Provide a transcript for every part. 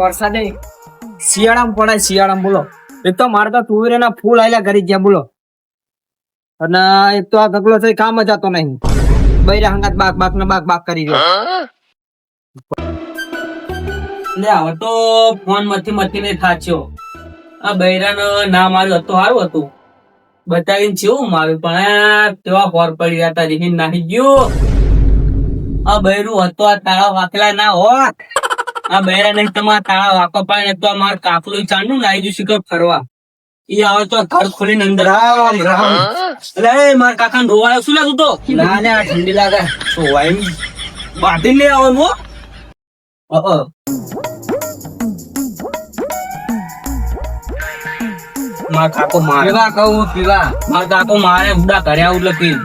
વરસાદે શિયાળામાં પડાય, શિયાળામાં બોલો. એક તો મારે તો તુવેરના ફૂલ આયલા કરી ગયા, બોલો. અને એક તો આ ગગલો થઈ કામ જ આતો નહીં. બૈરા હંગાત બાક બાક ને બાક બાક કરી રહ્યો. લે, હવે તો ફોન મથી મથી ને થાચ્યો. આ બૈરાનો નામ આવ્યો હતું સારું હતું. બતાવીને જેવું માર્યું પણ તેવા ફોર પડી ગયા રીહીન નાખી ગયો આ બૈરું હતો, આ તાળા વાકલા ના હોત. આ બૈરા નહીં તમારા તારા વાકો પાડે તો માર કાકલું ચાંડું નાઈ ગયું શીખર ફરવા. ઈ આવે તો ઘર ખોલીને અંદર રામ. રામ એ માર કાકા ને રોવાયો શું લાગુ તો? ના, ને, આ ઠંડી લાગે. સોવાય બાટી લે આવવાનું હો. માર કાકો મારે. પીવા કહું પીવા માર કાકો મારે ઉડા કર્યા ઉડલે પી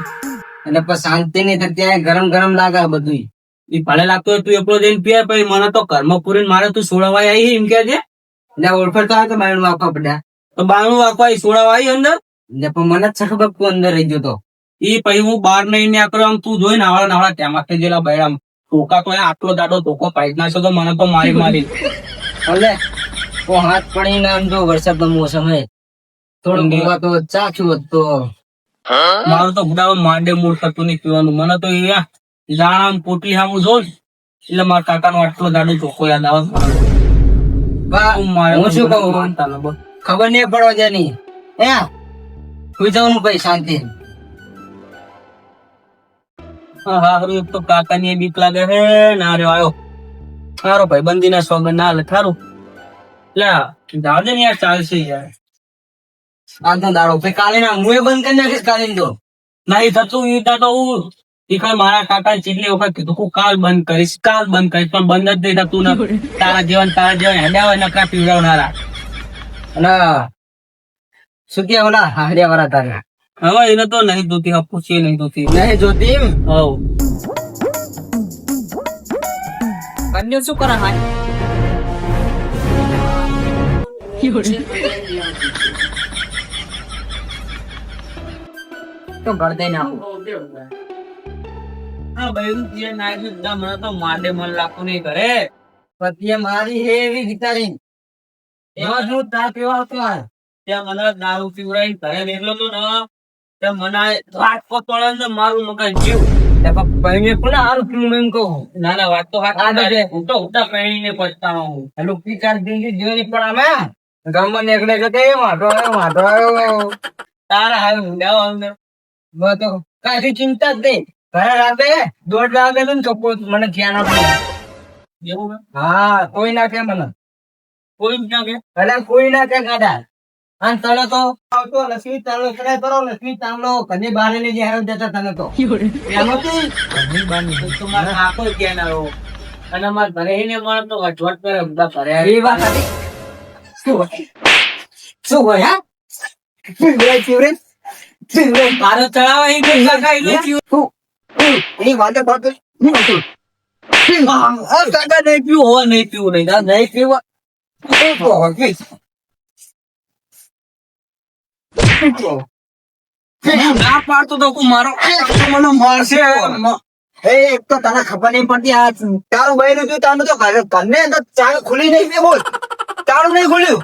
અને પછી શાંતિ નહીં થતી ગરમ ગરમ લાગે બધું એ ભલે લાગતો હોય તું એકલો જઈને પીએ પછી મને તો કર્મ પૂરીને મારે તું સોળવાય આવી એમ કે છે? એટલે ઓળખર તો આવે તો બાયણું આપવા પડ્યા તો બાયણું વાગવા ઈ સોડાવા આવી અંદર? એટલે પણ મને જ ખબર તું અંદર રહી ગયો તો. ઈ પછી હું બહાર નહીં નીકળ્યો આમ તું જોઈ નાવડા નાવડા ત્યાં થઈ જેલા બૈરામ ટોકા તો આટલો દાડો ટોકો પાડી નાખ્યો તો મને તો મારી મારી. ભલે તો હાથ પડીને આમ જો વરસાદ નો મોસમ હે. થોડું તો ચાખ્યું તો. મારું તો ગુડાવા માંડે મૂળ થતું નહીં પીવાનું. મને તો એ જાણામ પોટલી સામું જોઉં એટલે મારા કાકાનો આટલો દાડો ચોખ્ખો યાદ આવે બા, હું શું કહું. ખબર નહીં પડવા જેની હે? સુઈ જવાનું ભાઈ શાંતિ. હારું એક તો કાકાની બીક લાગે હે ના રે આવ્યો સારો ભાઈ બંદીના સોગન ના લે થારું લે ને યાર ચાલશે યાર. આજનો દાડો. ભાઈ કાલે ના હું બંધ કરી નાખીશ કાલે તો. નહીં થતું એ તો હું ઈ કાલ મારા કાકા ચીટલી વખત કીધું હું કાલ બંધ કરીશ કાલ બંધ કરીશ પણ બંધ જ નહીં થતું ને. તારા જીવન તારા જીવન હેડ્યા હોય નકરા પીવડાવનારા. અને શું કે ઓલા હાડ્યા વાળા તારા. હવે એને તો નહીં દૂતી અપુ છે નહીં દૂતી નહીં જોતી એમ? હવ અન્ય શું કરે હાય. તો ઘર દઈ નાખું માડે મન લાગતું નહીં કરે પતિએ મારી હે એવી વિચારી. એમાં શું તાર પીવા આવતો આ? ત્યાં મને દારૂ પીવડાવી ઘરે નીકળો તો ને. ત્યાં મને રાત પતોડે ને મારું મકાન જીવ. પણ પૈણે કોને હારું પીવું એમ કહું? ના ના વાત તો હાથ. હું તો ઉતા પહેરીને પછતાવો હું પેલું પીકાર જિંદગી જીવની પણ આમે ગામમાં નીકળે એટલે કે વાંઢો આવ્યો વાંઢો આવ્યો તારા હાલ હું અંદર તો કાંઈ ચિંતા જ નહીં. ઘરે રાતે દોઢ વાગે તો કપો મને ધ્યાન આપે એવું હા કોઈ ના કે મને. કોઈ ના કે ભલે કોઈ ના કે કાઢા અને તને તો આવતો લક્ષ્મી તાંડલો ચડાય કરો લક્ષ્મી તાંડલો કદી બારે ને જે હેરાન જતા તને તો. એમાંથી કદી બારની. તો મારા આખો ધ્યાન રહ્યો અને મારા ઘરે ને મને તો અઠવાટ પર અમદા ઘરે એ વાત હતી. શું હોય? શું હોય હા? ચીવરે ચીવરે ચીવરે મારો એ વાત નહીં હોતું. કાકા નહીં પીવું નહીં નહીં. નહીં તો. ના પાડતો તો મારો મને મારશે. એ એક તો તને ખબર નહીં પડતી આ તારું ભાઈ રહ્યું તારું તો ઘરે ઘરને અંદર ચાલ ખુલી નહીં બે બોલ. તારું નહીં ખુલ્યું?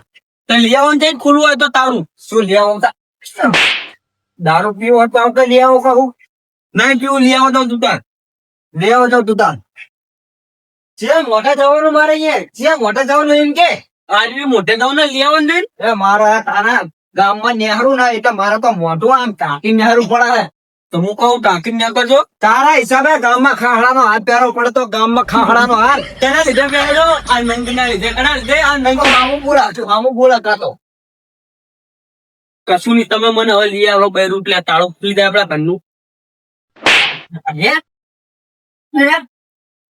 તો લઈ આવવાનું છે ખુલ્લું હોય તો તારું. શું લઈ આવો તા? દારૂ પીવો તો આપણે લઈ આવો કહું નહીં પીવું, લઈ આવો તો દુકાન. લઈ આવો તો દુકાન. જે મોટા જવાનું મારે અહીંયા જે મોટા જવાનું એમ કે આજે મોટે જાવ ને લઈ આવો ને. મારા તારા ગામમાં નેહરું ના, એટલે મારે તો મોટું આમ ટાંકી નેહરું પડે તો હું કહું, ટાંકી ના કરજો. તારા હિસાબે ગામમાં ખાખડાનો હાથ પહેરો પડે તો ગામમાં ખાખડાનો હાથ. તેના લીધે પહેરજો આ નંગ ના લીધે. કડા લીધે આ નંગ મામું બોલા મામું બોલા કાતો કશું નહીં તમે મને હવે લઈ આવો બે રૂપિયા તાળો ખુલી દે આપડા ઘરનું?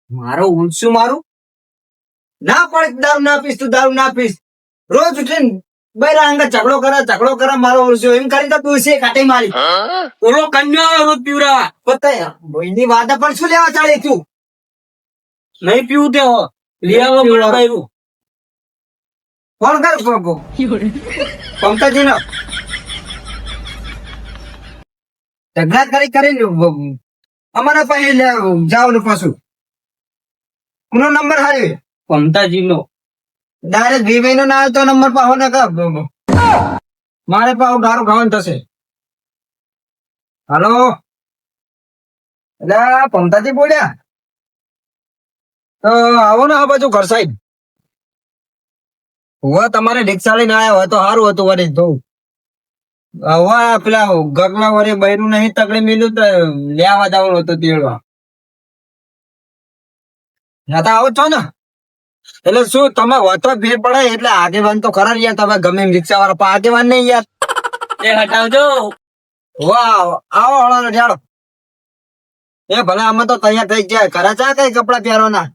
મારો ઊંચું મારું? ના પડે દારૂ ના પીશ તું દારૂ ના પીશ. રોજ ઉઠીને બૈરા અંગે ઝઘડો કરે ઝઘડો કરે મારો ઊંચું એમ કરીને તો તું છે કાઢી મારી ઓલો કન્યા રોજ પીવરા પતાય ભાઈની વાદા પણ શું લેવા ચાલે તું? નહીં પીવું તે હો લઈ આવો આવ્યું ફોન કર પંકજી નો ઝઘડા કરી કરીને અમારા પાસે જવાનું પાછું. કોનો નંબર હારે પમતાજી નો ડાયરેક્ટ વીવાઈ નો ના આવે તો નંબર પાહો ને મારે પાહો ગારું ખાવાનું થશે. હાલો? એટલે પમતાજી બોલ્યા? તો આવો ને આ બાજુ ઘર સાઈડ હોવા તમારે રિક્ષા લઈને આયા હોય તો સારું હતું વળી તો હવે પેલા ગગલા વરે બૈરું નહીં તકડે મિલ્યું તો લેવા જવાનું હતું તેડવા. યા તો આવો છો ને. એટલે શું તમે વતો ભીડ પડે એટલે આગેવાન તો ખરા યાર તમે ગમે રિક્ષા વાળા પણ આગેવાન નહીં યાર. એ હટાવજો. વાહ આવો હળો જાડો એ ભલે આમાં તો તૈયાર થઈ ગયા. ઘરે ચા કઈ કપડા પહેરવાના?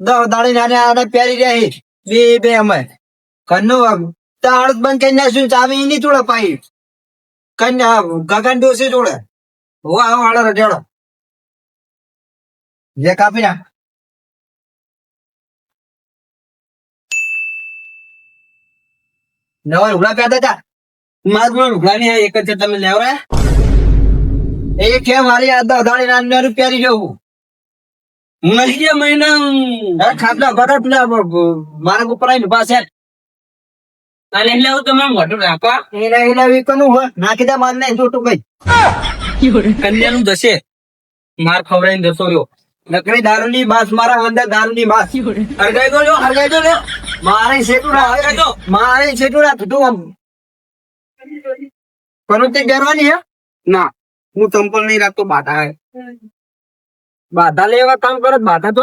દસ દાડી નાને આને પહેરી રહ્યા છે. બે બે અમે. ઘરનું તાળ બંધ કરી નાખ્યું ચાવી નહીં થોડા પાઈ કન્યા ગગન ડોસી જોડે. વાહ આવો હળો જાડો જે કાપી ના નવા લુગડા પ્યાતા હતા મારું પણ લુગડા નહીં એક જ છે તમે લેવરા એ કે મારી આ દાડી નાની રૂપિયા જવું. હું મહિના. ખાટલા બરાબર પેલા મારા ઉપર આવીને પાસે અને એટલે હું તમે મોઢું રાખવા એના એના વીકનું હોય. નાખી દે માર ભાઈ કન્યાનું જશે. માર ખવડાવીને જશો રહ્યો. નકરી દારૂની બાસ મારા અંદર દારૂની બાસ. હરગાઈ દો જો હરગાઈ દો લ્યો. મારે સેટું હરગાઈ દો. મારે આમ. હે? ના. હું ચંપલ નહીં રાખતો બાટા હે. બાધા લેવા કામ કરે તો બાધા તો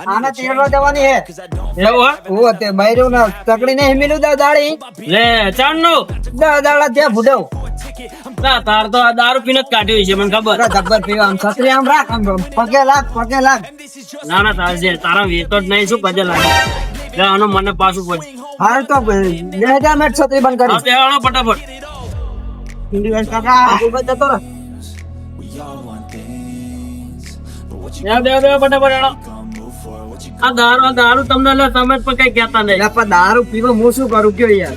આને તેડવા જવાની હે એવું હા? તે બૈરો ના તકડી ને મિલું દા દાડી લે ચાણનો દા દાડા ત્યાં ભૂડવ. ના તાર તો આ દારૂ પીને જ કાઢ્યો છે મને ખબર. અરે પીવા આમ છત્રી આમ રાખ આમ પગે લાગ પગે લાગ. ના ના તાર જે તારા વેતો જ નહીં શું પગે લાગે? લે આનો મને પાછું પડ હાલ તો બે હજાર મેટ છત્રી બંધ કરી. તે આનો ફટાફટ. કાકા જતો રહે. ફટાફટ આનો આ દારૂ દારૂ તમને સમજ તમે પણ કઈ કહેતા નહીં. દારૂ પીવો હું શું કરું? કયો યાર?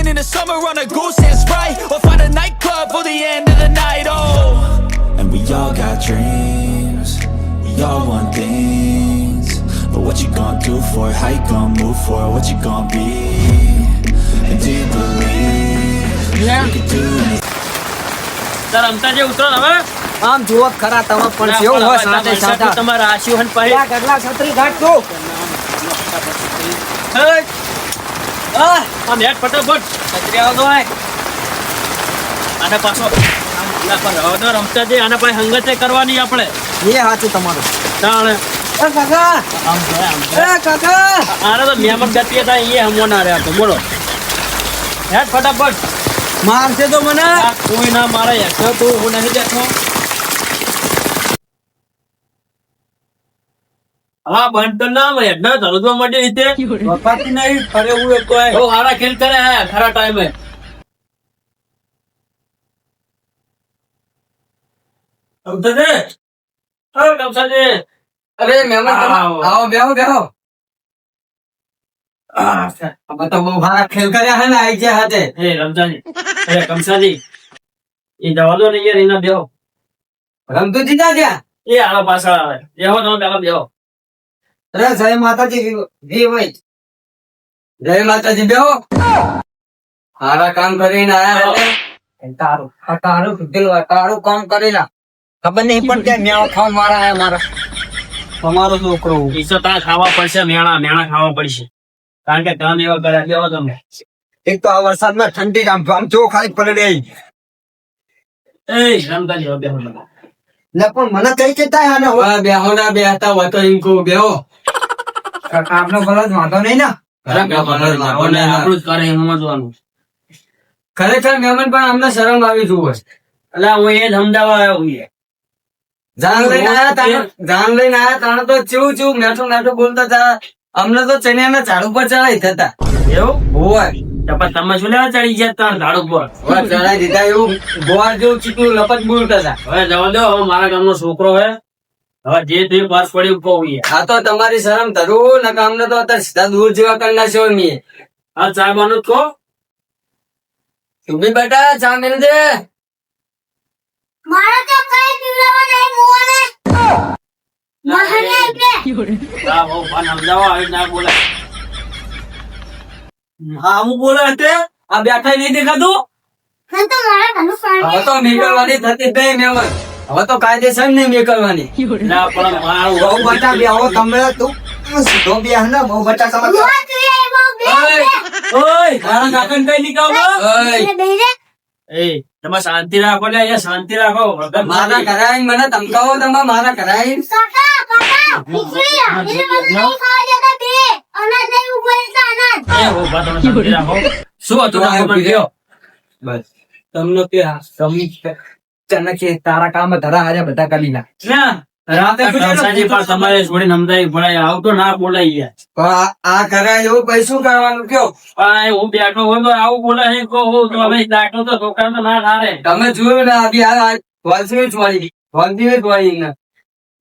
Sipping in the summer on a goose and sprite, or find a nightclub for the end of the night. Oh, and we all got dreams. We all want things, but what you gonna do for it? How you gonna move for it? What you gonna be? And do you believe you can do anything? તાર રમતા જે ઉતરો ને હવે આમ જુઓ ખરા તમે પણ કેવું હોય સાંજે સાંજે તમારા આશીવન પાસે ત્યાં કેટલા છત્રી ઘાટ તું હે! આ આ નેટ ફટાફટ. કચરિયા તો. આને પાછો દો, રમતા જઈએ. આના પાસે હંગતે કરવાની આપણે. એ સાચું તમારું. તાણે. કાકા! કાકા! આને તો મહેમાન ગતિએ થાય એ હમવાના રહ્યા તો. બોલો. હેડ ફટાફટ. મારશે તો મને. કોઈ ના મારે હેઠો તું હું નહીં બેઠો. હા બંધ તો ના મળે. ના ધરવા માટે રીતે વફાતી નહીં ફરે હું એક કોઈ ઓ હારા ખેલ કરે હે ખરા ટાઈમે. કમસાજે અરે કમસાજે અરે મહેમાન આવો. આવો બેહો બેહો. અમે તો ખેલ કર્યા હે ને આઈ ગયા હાથે. એ રમજાની કમસાજી એ જવા દો ને યાર એના બેહો. રમતું જીતા ગયા? એ આના પાછા. આવે બેહો તમે પેલા બેહો. અરે જય માતાજી જી ભાઈ. જય માતાજી બેહો. સારા કામ કરીને આયા તારું આ તારું કીધેલું તારું કામ કરેલા ખબર નહીં પણ કે મેળો ખાવા મારા આયા મારા. તમારો છોકરો. ઈ તો ખાવા પડશે મેણા મેણા ખાવા પડશે. કારણ કે તમે એવા કર્યા બેહો તમે? એક તો આ વરસાદમાં ઠંડી આમ આમ જો ખાલી પડે એ રમતા જેવા બેહો લે પણ મને કઈ કેતા બેહો ના બેહતા હોય તો એમ બેહો. આપનો ભલો જ વાંધો નહીં ને? આપણું જ કરે સમજવાનું ખરેખર મહેમાન પણ અમને શરમ આવી જુઓ એટલે હું એ ધમદાવા આવ્યો છું. જાન લઈને આયા તાણ જાન લઈને આયા તાણ તો ચેવું ચેવું મેઠું મેઠું બોલતા હતા. અમને તો ચણિયાના ઝાડ ઉપર ચડાઈ થતા એવું? ગોવા પણ તમે શું લેવા ચડી ગયા ત્રણ ઝાડ ઉપર? ચડાઈ દીધા એવું? ગોવા જેવું ચીકણું લપટ બોલતા હતા. હવે જવા દો હવે મારા ગામનો છોકરો હે. હવે જે તે પાસ પડી આ તો તમારી શરમ ધરું ને અમને તો અત્યારે સીધા દૂર જેવા કરી નાખ્યો મેં આ ચા બનો કહો. તું બી બેટા ચા મેલ દે. મારા તો કઈ પીવડાવવા નહીં મોને મહાને એટલે આ બહુ ફાન સમજાવો આવી ના બોલે. હા હું બોલે તે આ બેઠા નહીં દેખાતું? હા તો મારા ઘરનું તો મેકલવાની થતી નહીં મહેમાન હવે તો કાયદેસર નહીં મેકલવાની. ના પણ મારું બહુ બટા બે આવો તમે તું સીધો બે ને બહુ બટા સમજ બે ઓય મારા કાકાને કઈ નીકળો ઓય. એ તમે શાંતિ રાખો ને અહીંયા શાંતિ રાખો. મારા કરાઈ મને ધમકાવો તમે મારા કરાઈ કાકા કાકા નીકળી મને ખાવા દેતા બે. અનાજ નહીં ઉગવેલતા અનાજ. એ ઊભા તમે શાંતિ રાખો. શું હતું તમે કહો બસ. તમને કે તને કે તારા કામ ધરા હારે બધા કરી ના. ના રાતે સાંજે પણ તમારે છોડી નમદાઈ પડાય આવું તો ના બોલાય યાર. આ કરાય એવું પૈસું કરવાનું કયો? પણ હું બેઠો હોય તો આવું બોલે કહો તો હવે દાખલો તો છોકરા તો ના થારે તમે જોયું ને અભી આ વાલસી જ વાળી વાલસી જ વાળી ને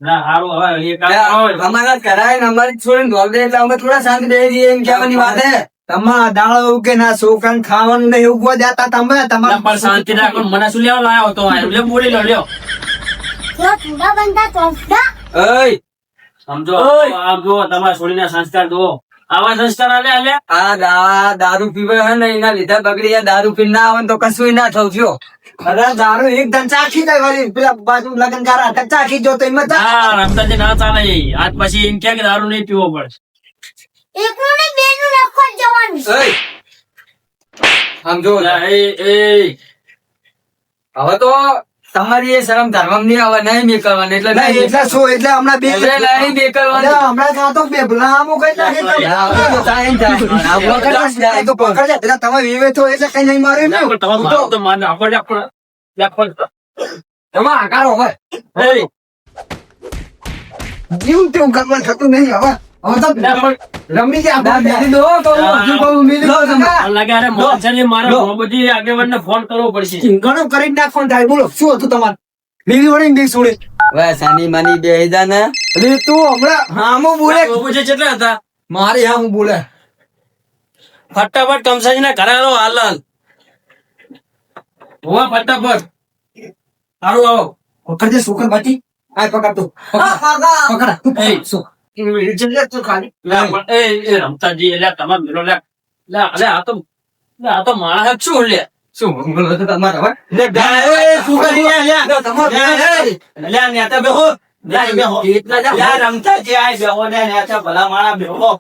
ના હારું હવે એ કામ અમારા કરાય ને અમારી છોડીને ધોલ દે એટલે અમે થોડા શાંત બે જઈએ એમ કહેવાની વાત હે. તમારા દાળો કે ના છોકરાને ખાવાનું નહીં ઉગવા દેતા તમે ના, પણ શાંતિ રાખો મને શું લેવા લાવ્યો તો લે બોલી લો લ્યો. જો ચૂડા ચોફડા ઓય. સમજો આમ જુઓ તમારા છોડીના સંસ્કાર જુઓ. આવા સંસ્કાર આલે આલે. આ દા દારૂ પીવે હે ને એના લીધે બગડી દારૂ પી ના આવે તો કશું ના થવું થયો અરે દારૂ એકદમ ચાખી જાય વાળી. પેલા બાજુ લગન કાર ચાખી જો તો એમાં હા રમતાજી ના ચાલે. આજ પછી એમ ક્યાંક કે દારૂ નહીં પીવો પડે. એકનું નહીં બેનું લખવા જવાનું ઓય સમજો એ એ હવે તો તમારી એ શરમ ધર્મની હવે નહીં મેકલવાની એટલે નહીં. એટલે શું? એટલે હમણાં બે એટલે નહીં મેકલવાની. એટલે હમણાં કાં તો બે ભલામો કઈ નાખે. હવે તો થાય. થાય. આ પકડ. એટલે તમે વિવે છો એટલે કઈ નહીં મારે એમ ના, તમારે મારો તો માને આપણે પણ- લે, પણ- એમાં આકારો હોય. એ, તેવું કરવાનું થતું નહીં હવે. હવે તો રમી. દો તો હજુ મિલી મારે આગેવાનને ફોન કરવો પડશે. કરી થાય. બોલો શું હતું તમારે? લીલી વળી ને સોડે હવે માની બે ને? એટલે તું હમણાં હામું બોલે. મોહબ્બતી કેટલા હતા? મારી હામું બોલે. ફટાફટ કમસાજી ના ઘરે આવો હાલ હાલ. હોવા ફટાફટ. સારું આવો. પકડજે છોકર બાકી? આ પકડ તું. પકડ. તું પકડ. રમતાજી એટલે તમે મેલો લે આ તો આ માણસ શું લે શું તમારે તમારે બેહો ને ભલા માણા બેહો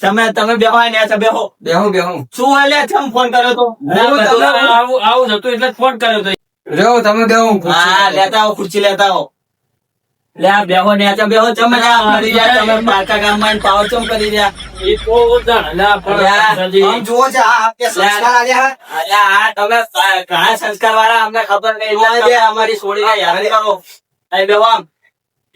તમે તમે બેહો ને બેહો. બેહું બેહું શું હાલે? ફોન કર્યો તો? આવું આવું હતું એટલે ફોન કર્યો તો. રહ્યો તમે બેહું હા લેતા આવો ખુરશી લેતા આવો. લે આ બેહો ને આ બેહો ચમ મરી જા તમે પાકા ગામમાં પાવ ચમ કરી રહ્યા? એ તો ઉદાહરણ લે પણ આમ જુઓ છે આ આ કે સંસ્કાર આલ્યા હે. અરે આ તમે ઘણા સંસ્કાર વાળા અમને ખબર નહીં એટલે અમારી છોડીને યાર કરો. એ બેહો આમ.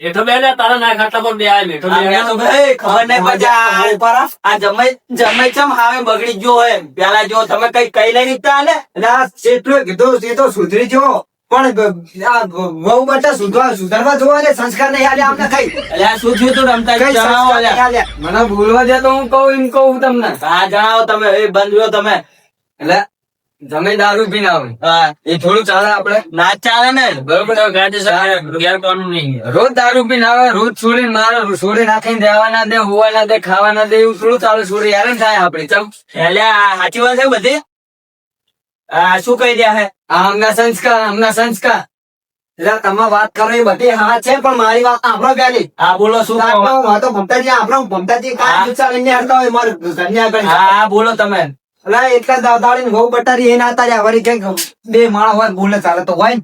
એ તો બે તારા ના ખાતા પર બે આય આ તો ભાઈ ખબર નહીં પજા ઉપર આ- જમાઈ જમાઈ ચમ હાવે બગડી ગયો એમ. પેલા જો તમે કઈ કઈ લઈ નીકળતા ને? ના આ કીધું તે તો સુધરી ગયો. પણ બહુ આ વહુ બટા સુધરવા સુધરવા જોવા ને સંસ્કાર નહીં આલે અમને કઈ. એટલે આ શું થયું તું રમતા? કઈ જણાવો મને ભૂલવા દે તો હું કહું એમ કહું તમને. હા જણાવો તમે એ બંધ તમે. એટલે તમે દારૂ પી ના હા. એ થોડું ચાલે આપડે? ના ચાલે ને. બરોબર રોજ દારૂ પી આવે રોજ છોડી મારે છોડી નાખીને રહેવા ના દે હોવા ના દે ખાવા ના દે એવું થોડું ચાલે. છોડી હેરાન થાય આપડે. ચમ. એટલે સાચી વાત છે બધી? આ શું કહી દે હે? આ અમના સંસ્કાર હમણાં સંસ્કાર. એટલે તમે વાત કરો એ બધી હા છે પણ મારી વાત આપણો પેલી હા બોલો શું? હું તો ભમતાજી આપણો ભમતાજી કાંઈ. વિચાર લઈને હરતા હોય મારે હા હા બોલો તમે. એટલે વહુ બટારી એના ના તાર્યા વળી કંઈક બે માણસ હોય બોલે ચાલે તો હોય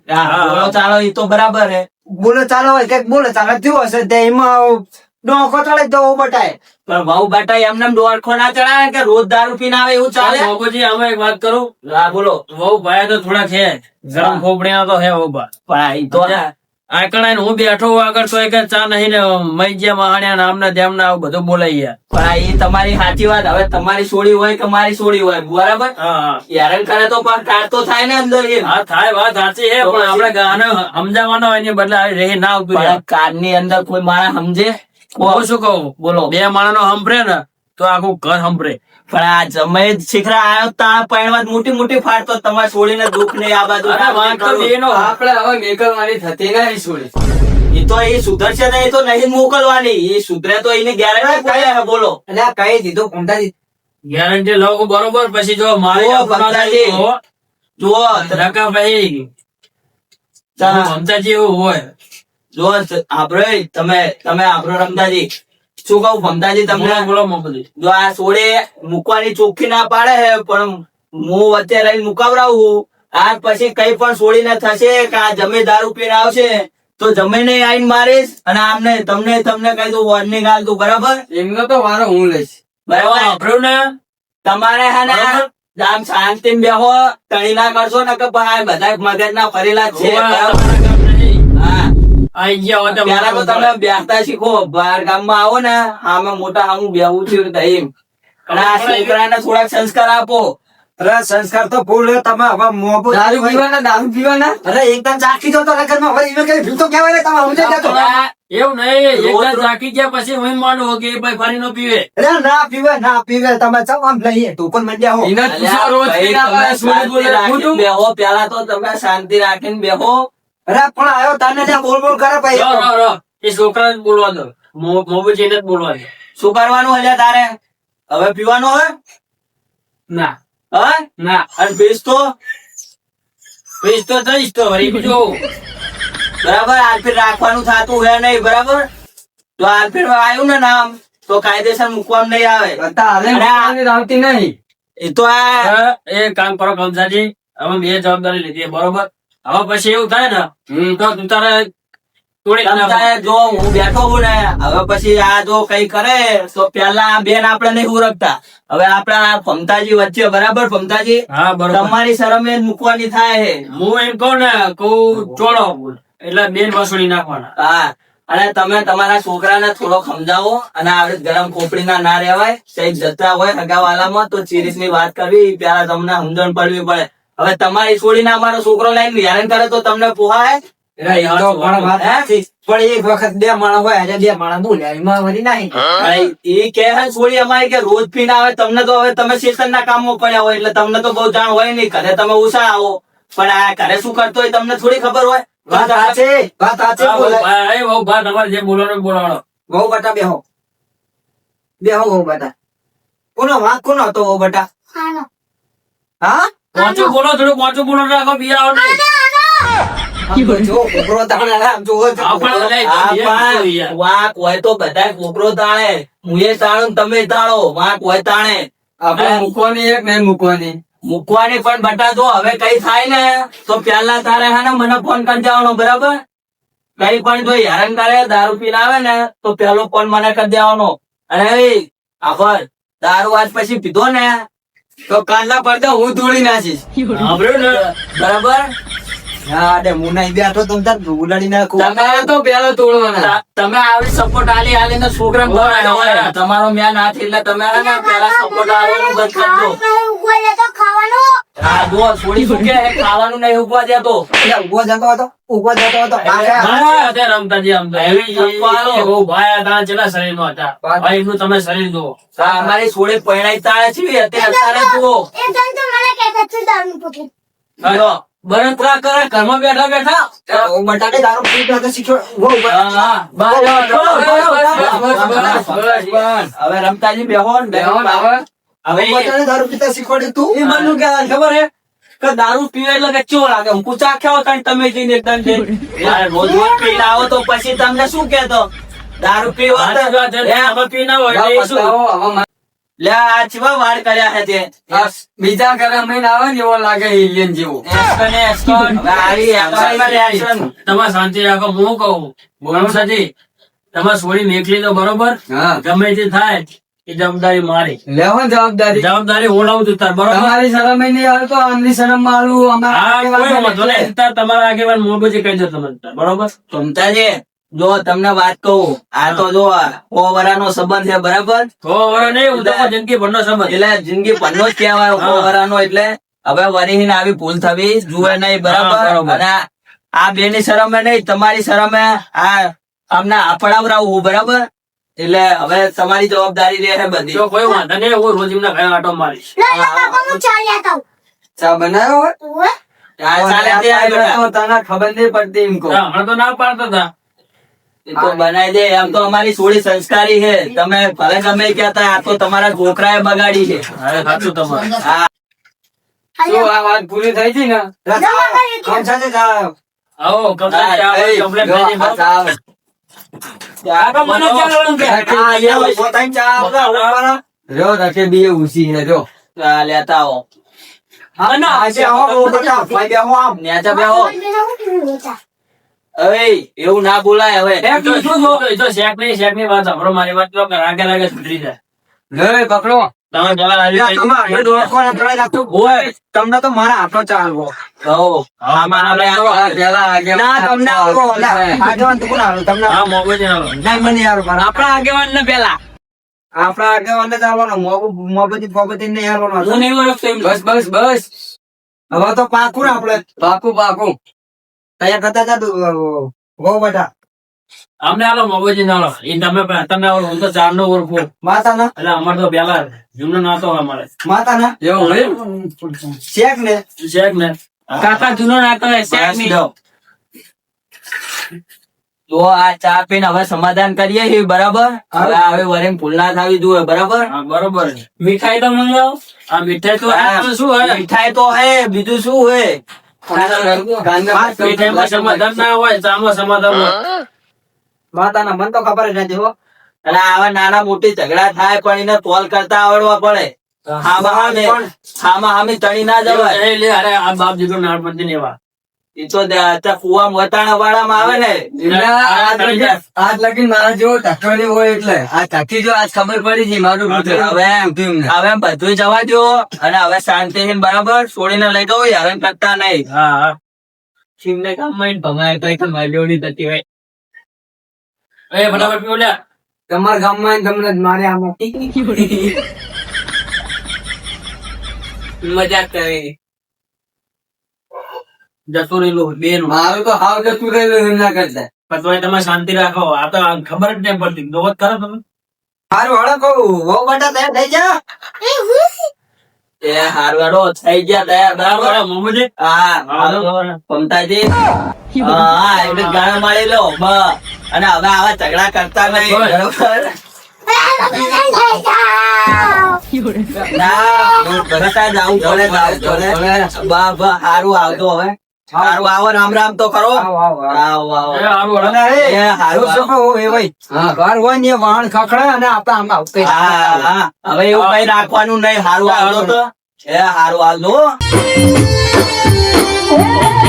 બોલો ચાલો એ તો બરાબર હે. બોલે ચાલે હોય કંઈક બોલે ચાલે. થયું હશે તે એમાં ડોકો ચડે તો બટાય. પણ ભાઉ બાટા એમને એમ દોડખો ના ચડાવે કે રોજ દારૂ પીને આવે એવું ચાલે? બાબુજી અમે એક વાત કરું. હા બોલો. વહુ ભાઈ તો થોડા છે ગરમ ખોપડીના તો હે વહુ બા પણ આ ઈ તો. આકડા હું બેઠો આગળ તો એક ચા નહીં ને મઈ ગયા મહાણ્યા ના આમને ના આવું બધું બોલાઈ ગયા. પણ આ તમારી સાચી વાત. હવે તમારી સોડી હોય કે મારી સોડી હોય બરાબર? યારણ. હેરાન કરે તો પણ કાર તો થાય ને અંદર એ હા થાય વાત સાચી છે પણ આપણે ગાને સમજાવવાનો હોય ને બદલે રહી ના આવતું કારની અંદર કોઈ માણસ સમજે? હું શું કહું? બોલો. બે માણસ નો હંભરે ને તો આખું ઘર સંભળે. પણ આ જમે શીખરા આવ્યો તા પૈણવા મોટી મોટી ફાટ તો તમારે છોડીને દુઃખ નહીં આ બાજુ એનો આપડે હવે નીકળવાની થતી ના છોડી. એ તો એ સુધરશે ને એ તો નહીં મોકલવાની. એ સુધરે તો એને ગેરંટી બોલો? એટલે કહી દીધું ભમતાજી ગેરંટી લઉં બરોબર પછી જો મારે આપણું જુઓ રકા ભાઈ. મમતાજી એવું હોય. જો આપડે તમે તમે આપડો રમતાજી. શું કહું ભમતાજી તમને બોલો જો આ સોડે મૂકવાની ચોખ્ખી ના પાડે છે પણ હું અત્યારે અહીં મુકાવરાવું આ પછી કઈ પણ છોડીને થશે કે આ જમે દારૂ પીને આવશે તો જમીને આઈને આવીને મારીશ અને આમને તમને તમને કહી દઉં વોર્નિંગ આલ દઉં બરાબર? એમનો તો વારો હું લઈશ. બરાબર? સાંભળ્યું ને? તમારે હે ને આમ શાંતિ બેહો તણી ના કરશો ને કે ભાઈ બધા મગજ ના ફરેલા છે બરાબર? હા. તો તો મારો તમે બેસતા શીખો. બહાર ગામમાં આવો ને આમે મોટા હું બેહવું થયું એમ. અને આ છોકરાને થોડાક સંસ્કાર આપો. અરે સંસ્કાર તો ફૂલ તમે હવે મોબો દારૂ પીવાના દારૂ પીવાના? અરે એકદમ ચાખી દો તો લગનમાં. હવે ઈમે કઈ ભીતો કહેવાય ને તમે સમજે જતો એવું નહીં. એકદમ ચાખી ગયા પછી હું એમ માનું કે ભાઈ ફરી નો પીવે. અરે ના પીવે ના પીવે. તમે ચાલો આમ લઈએ. તો પણ મંડ્યા હો. ઇના પૂછો રોજ પીને તમે આવે, બોલે? હું તો બેહો. પેલા તો તમે શાંતિ રાખીને બેહો. અરે પણ આવ્યો તને ત્યાં બોલ બોલ કરે ભાઈ. Row, row. એ છોકરા બોલવા દો મો- મોબીજીને જ બોલવા દો શું કરવાનું હલ્યા તારે? હવે પીવાનું હોય ના. હા? ના. અને પીસ તો? પીસ તો થઈશ તો વળી બીજું બરાબર આરપીર રાખવાનું થતું હે નહીં બરાબર? તો આરપીર આવ્યું ને નામ તો કાયદેસર મૂકવાનું નહીં આવે. તારે આવતી નહીં. એ તો આ હા, એ કામ કરો કમસાજી હવે બે જવાબદારી લીધી બરોબર? હવે પછી એવું થાય ને તો તું તારે જો હું બેઠો હું ને હવે પછી આ જો કઈ કરે તો પેલા આ બેન આપડે નહીં ઉરકતા. હવે આપડા ફમતાજી વચ્ચે બરાબર ફમતાજી? તમારી શરમે મૂકવાની થાય છે. હું એમ કહું ને કહું ચોડો એટલે બેન વસૂલી નાખવાના. હા અને તમે તમારા છોકરાને થોડો સમજાવો અને આવી ગરમ ખોપડી ના ના રહેવાય કંઈક જતા હોય હગાવાલામાં તો ચીરીસની વાત કરવી પેલા તમને સમજણ પડવી પડે. હવે તમારી છોડીને અમારો છોકરો લઈને હેરાન કરે તો તમને પોહાય? પણ વાત સાચી. પણ એક વખત બે માણસ હોય આજે બે માણસ બોલ્યા એમાં વળી નહીં એ કે હે છોડી અમારી કે રોજ પીને આવે તમને તો હવે તમે શેષન ના કામમાં પડ્યા હોય એટલે તમને તો બહુ જાણ હોય નહીં. ઘરે તમે ઉષા આવો. પણ આ ઘરે શું કરતો હોય તમને થોડી ખબર હોય? વાત સાચી વાત આ છે બહુ ભાઈ, એ બહુ ભાઈ, તમારે જે બોલવાનો બોલાવાનો. વહુ બટા બેહો. બેહો બહુ બટા. કોનો વાંક કોનો હતો બટા? હા? પાછું બોલો થોડું પાછું બોલો રાખો બીજા આવો નહીં. આમ તો જો છોકરો તાણે આમ જોવો છો. આપણે લઈ આ જઈએ, પણ યાર. વાંક હોય તો બધા કોકરો તાણે. હું એ તાણું ને તમે તાળો વાંક હોય તાણે. આપણે મૂકવાની પણ બટા જો હવે કઈ થાય ને? તો પેલા તારે હે ને મને ફોન કરી દેવાનો બરાબર? કઈ પણ જો હેરાન કરે દારૂ પીને આવે ને તો પેલો ફોન મને કરી દેવાનો. અરે આભાર. દારૂ આજ પછી પીધો ને? તો કાનના પડદા હું તોડી નાખીશ. બરાબર? હા અરે બેઠો તો તાર ઉલાડી નાખું. તમારે તો પેલો તોડવાના. તમે આવી સપોર્ટ આલી આલીને છોકરા હોય, હોય. તમારો મેં નાથી એટલે તમે ને પેલા સપોર્ટ આલવાનું બંધ કરજો. તો ખાવાનું. આ જો છોડી શું ખાવાનું નહીં ઊભા દેતો. એટલે જતો હતો ઊભો જતો હતો હા, રમતાજી એવી એ ભાઈ હતા ચેલા શરીરનો હતા? ભાઈ નું તમે શરીર જુઓ. અમારી સોળે પરણાઈ તાળે છે અત્યારે અત્યારે જુઓ. એ તો મને કહેતા છે દારૂ પોતે જો, બળતરા કરે ઘરમાં બેઠા બેઠા બટાકે દારૂ શીખ્યો. હવે રમતાજી બેહોન બેહોન. બેહો હવે. હવે? બટાકે દારૂ પીતા શીખવાડ્યું તું? એ મને કે ખબર હે? કે દારૂ પીવે એટલે કે ચો લાગે? હું કુચા ખ્યો તને? તમે જઈને એકદમ જઈને. રોજ રોજ પીને આવો તો પછી તમને શું કહેતો? દારૂ પીવા સાચી વાત છે. તો- અમે પી ના હોય શું? લે આ ચેવા વાળ કર્યા છે તે? બીજા ઘરે મહિને આવે ને એવો લાગે એલિયન જેવો. હવે આવી એક્શનમાં reaction. તમે શાંતિ રાખો હું કહું? બોલો સાજી તમારે છોડી નીકળી દો બરોબર. હા. ગમે તે થાય એ જવાબદારી મારી. લેવા જવાબદારી. જવાબદારી ઓળાવું તું તાર બરોબર? તમારી શરમ નહીં આવે તો આમની શરમમાં હા અમારા તમારા આગેવાન મોરબોજી કહી દો તમને બરોબર? તમતા જો તમને વાત કહું આ તો જો સો વરાનો સંબંધ છે બરાબર હવે નહીં હું તો જિંદગી ભરનો સંબંધ એટલે જિંદગી પન્નો જ કહેવાય સો. વરાનો એટલે હવે વરી આવી ભૂલ થવી જુએ નહીં બરાબર. અને આ બે ની શરમે નહીં તમારી શરમે આ આમને આપડાવરાવું બરાબર એટલે હવે તમારી જવાબદારી રહે બધી જો કોઈ વાંધો નહીં હું રોજ એમને ઘરે આટો મારીશ. ચા બનાવ્યો. ચાલે તે તને ખબર નહીં પડતી એમ કહું. હા, હમણાં તો ના પાડતા હતા તો બનાવી દે એમ તો અમારી સોળી સંસ્કારી છે. તમે ભલે ગમે ક્યાં થાય આ તો તમારા છોકરાએ બગાડી છે. સાચું તમારે. હા. હાલ્યો. આ વાત પૂરી થઈ છે ને? તે આવો તો લેતા આવો. હવે એવું ના બોલાય હવે. શું? જો, તો નહીં, શેકની વાત સાંભળો, મારી વાત તો રાગે રાગે સુધરી જાય. લે પકડો. તમને તો મારા હાથો ચાલવો પેલા ના આગેવાન મોગોજી ના આપણા આગેવાન ને પેલા જ હાલવાનો. મોગું- મોગુજી નહીં હાલવાનો. હું નહીં ઓળખતો એમ. બસ બસ બસ. હવે તો પાકું ને આપડે પાકું પાકું. તૈયાર થતા જા તું, ગો બેટા અમને આલો મોગોજી ના લો. એ તમે પે- તમે ઓળખો, હું તો ચાર નો માતા ના એટલે અમાર તો પેલા જૂનો નાતો અમારે. માતાના? એવું હોય શેક ને શેક ને કાકા જૂનો નાતો હે, શેકની તો આ ચા પીને હવે સમાધાન કરીએ છીએ બરાબર? હવે હવે વરેંગ ભૂલ ના થવી જોઈએ બરાબર? હા, બરોબર મીઠાઈ તો મંગાવો આ મીઠાઈ તો આ શું હે મીઠાઈ તો હે બીજું શું હે સમાધાન ના હોય ચામાં સમાધાન હોય. માતાના મન તો ખબર જ નથી હો. અને આવા નાના મોટી ઝઘડા થાય પણ એને કોલ કરતા આવડવા પડે. હામાં હામે હામાં હામે તણી ના જવાય. એ અરે આ બાપ દીકરો નાળપંથી ને એવા એ તો વાળામાં આવે ને આજ લગી મારા જેવો ટકરી હોય એટલે. આ ટકી જો આજ ખબર પડી છે મારું હવે હવે બધું જવા દો અને હવે શાંતિ બરાબર. છોડીને લઈ દો હવે કરતા નહીં. હા હા. સિંહને કામમાં ભમાય તો એક નહીં થતી હોય. એ બરાબર પીવો લે તમારા ગામમાં તમને મારે આમાં મજાક કરી. જતું રહેલું બેન. નું મારું તો હાવ જતું રહેલું ના કરતા. પણ તોય તમે શાંતિ રાખો. આ તો ખબર જ નહીં પડતી. દોવત કરો તમે. હારું હળો કહું. વો બટા તૈયાર થઈ જા એ હું એ થઈ ગયા તૈયાર બરાબર? બરાબર હા હાલો. પમતાજી હા એટલે ગાળો મારી લો. બ. અને હવે આવા ઝઘડા કરતા નહીં. બરાબર? ના જાવું પડે બા બા હારું આવતો હવે. હારું આવો રામ રામ તો કરો. આવો આવો આવો. આવો એ હારું. અને એ ભાઈ? ઘર હોય ને વાણ ખખડે અને આપણે આમ આવતે હા હા હવે એવું કઈ રાખવાનું નહીં. હારું આવતો તો. એ હારું Hey!